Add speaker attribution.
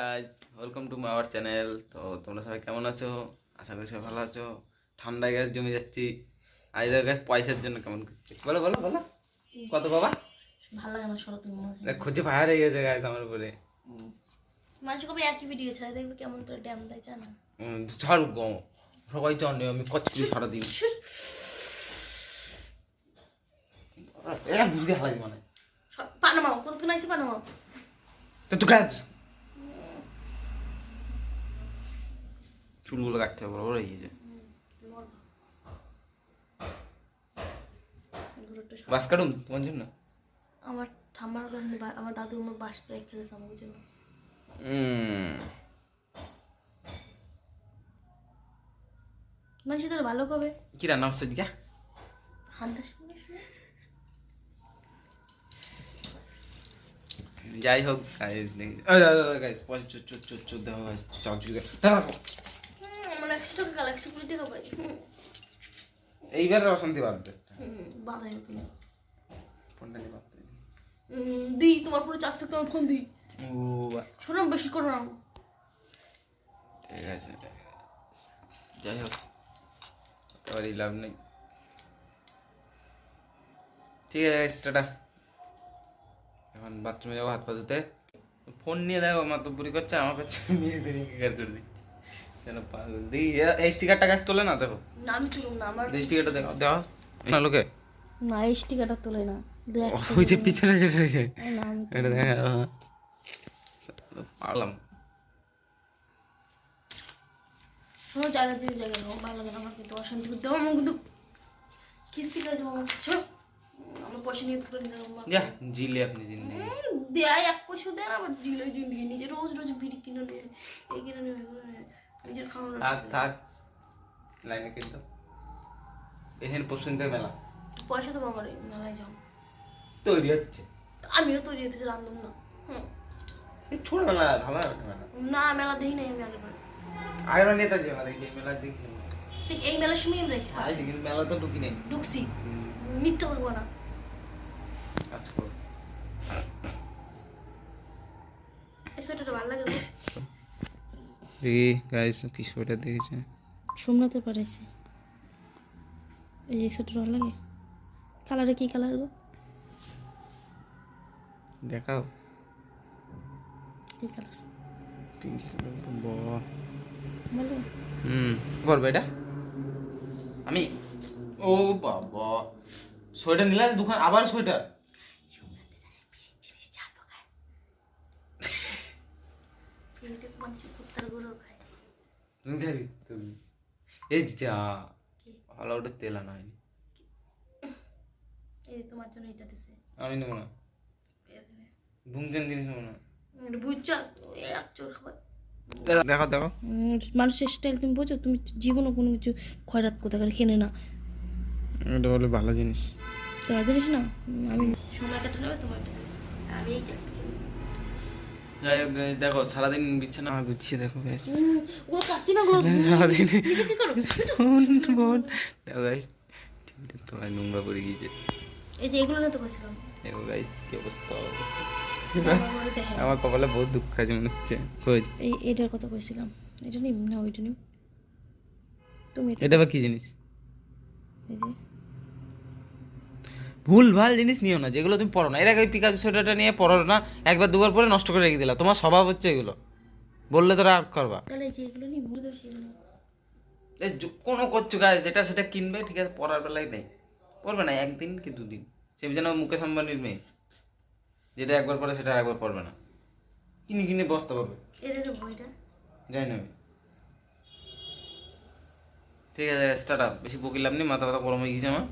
Speaker 1: Guys welcome to my our channel তো তোমরা সবাই কেমন আছো? আশা করি সবাই ভালো আছো। ঠান্ডায় গ্যাস জমে যাচ্ছি। আর এদের গ্যাস পয়সার জন্য কেমন করছে? বলো বলো বলো। কত বাবা?
Speaker 2: ভালো লাগে না সরো।
Speaker 1: দেখ, খুঁজে ফায়ার হয়ে গেছে গাইজ আমার উপরে।
Speaker 2: মানুষ কবে একই ভিডিও ছাড়ে দেখবে কেমন করে ড্যাম দেয় জানা?
Speaker 1: ছাড় গো। সবাই জানে আমি কচ করি সারাদিন। এরা বুঝতে হালাই মানে।
Speaker 2: পানামাও কতক্ষণ আইসি পানামাও।
Speaker 1: তো তুই কাজ চুলগুলো কাটতে হবে বড় হয়ে গেছে। বাস কাটুন তোমার জন্য?
Speaker 2: আমার ঠাম্মার কারণে আমার দাদু আমার বাসটা রেখে গেছে আমার জন্য। মানুষ তোর ভালো কবে
Speaker 1: কি রান্না হচ্ছে দিকা
Speaker 2: সময়
Speaker 1: যাই হোক গাইস গাইস পয়সা চোর চোর চোর চোর দেখো গাইস চার চুকে
Speaker 2: আমার একশো টাকা কাল একশো কুড়ি টাকা পাই
Speaker 1: এইবার অশান্তি বাদ দে।
Speaker 2: বাধাই তুমি
Speaker 1: ফোনটা নিয়ে বাদ দে।
Speaker 2: দিই তোমার পুরো চারশো টাকা ফোন দিই। শোনো বেশি করো না।
Speaker 1: ঠিক আছে যাই হোক এই লাভ নেই। ঠিক আছে টাটা। এখন বাথরুমে যাব হাত পা ধুতে। ফোন নিয়ে দেখো মাতব্বরি করছে আমার কাছে মেরে দিয়ে করে দিচ্ছি। যেন এই স্টিকারটা গাছ তোলে না দেখো।
Speaker 2: না আমি তুলুম না আমার
Speaker 1: এই স্টিকারটা দেখো। দেওয়া না লোকে।
Speaker 2: না এই স্টিকারটা তোলে না
Speaker 1: ওই যে পিছনে যেটা রয়েছে এটা দেখা পারলাম।
Speaker 2: কোনো জায়গা থেকে জায়গা হোক ভালো লাগে না আমার কিন্তু অশান্তি করতে আমার কিন্তু কিস্তি কাছে আমার কিছু। আমার পয়সা নিয়ে তুলে নিতে
Speaker 1: যা জিলে আপনি জিন্দগি
Speaker 2: দেয় এক পয়সা দেয় আবার জিন্দিগি নিজে রোজ রোজ বিড়ি কিনে নিয়ে এই কিনে নিয়ে কিনে নিয়ে, নিজের খাওয়ানো
Speaker 1: থাক থাক। লাইনে দাও এখানে পশ্চিম মেলা।
Speaker 2: পয়সা তো আমার মেলায় যাও।
Speaker 1: তৈরি হচ্ছে।
Speaker 2: আমিও তৈরি হতে জানতাম না।
Speaker 1: ছোট মেলা ভালো না মেলা।
Speaker 2: না মেলা দেখি নাই আমি আগের
Speaker 1: আগের বার নেতাজি মেলা দেখি মেলা দেখছি
Speaker 2: ঠিক এই মেলার সময় আমি রাইছি
Speaker 1: আইছি কিন্তু মেলা তো ঢুকি নেই।
Speaker 2: ঢুকছি। মিথ্যা থাকব না।
Speaker 1: করো।
Speaker 2: এই সোয়েটারটা ভালো লাগে
Speaker 1: দেখি গাইস কি সোয়েটার দেখেছে।
Speaker 2: সোমনাথে পাঠাইছি। এই সোয়েটার ভালো লাগে। কালারে কি কালার গো?
Speaker 1: দেখাও।
Speaker 2: কি কালার?
Speaker 1: পিঙ্ক বাহ।
Speaker 2: ভালো।
Speaker 1: হুম করবে এটা? আমি? ও বাবা। সোয়েটার নিলাম দোকান আবার সোয়েটার?
Speaker 2: মানুষ কুত্তার গুঁড়ো খায়
Speaker 1: তুমি খাবি তুমি? এই যা ভালো ওটা তেল আনা হয়নি।
Speaker 2: এই তোমার জন্য এটা দিছে।
Speaker 1: আমি নেব না। জিনিস নেব না।
Speaker 2: এটা বুঝছ? এক চোর খাবার।
Speaker 1: দেখো দেখো।
Speaker 2: মানুষের স্টাইল তুমি বোঝো? তুমি জীবনে কোনো কিছু খয়রাত কোথাকার কেনে না।
Speaker 1: এটা ভালো জিনিস।
Speaker 2: না? আমি নেবে তোমার আমি
Speaker 1: যাই হোক দেখো সারাদিন বিছানা গুছিয়ে দেখো গাইস
Speaker 2: কাটছি না
Speaker 1: সারাদিন
Speaker 2: কি করো?
Speaker 1: দেখো গাইস টিভিটা তো নোংরা করে গিয়েছে
Speaker 2: এই যে এগুলো নিয়ে তো করছিলাম
Speaker 1: দেখো গাইস কি অবস্থা
Speaker 2: আমার
Speaker 1: আমার কপালে বহুত দুঃখ আছে মনে হচ্ছে। কই?
Speaker 2: এই এটার কথা কইছিলাম এটা নিম না ওইটা নিম। তুমি এটা
Speaker 1: এটা বা কি জিনিস?
Speaker 2: এই যে।
Speaker 1: ভুল ভালো জিনিস নিও না যেগুলো তুমি পড়ো না। এর আগে পিকাজু সোয়েটারটা নিয়ে পড়ো না একবার দুবার পরে নষ্ট করে রেখে দিলা তোমার স্বভাব হচ্ছে এগুলো। বললে তো রাগ করবা। কোনো করছ গাছ যেটা সেটা কিনবে ঠিক আছে পড়ার বেলায় নেই। পড়বে না একদিন কি দুদিন। সে যেন মুকেশ আম্বানির মেয়ে যেটা একবার পরে সেটা আর একবার পড়বে না। কিনে কিনে বসতে পারবে যাই না ঠিক আছে স্টার্ট আপ বেশি বকিলাম নি মাথা ব্যথা গরম হয়ে গেছে আমার।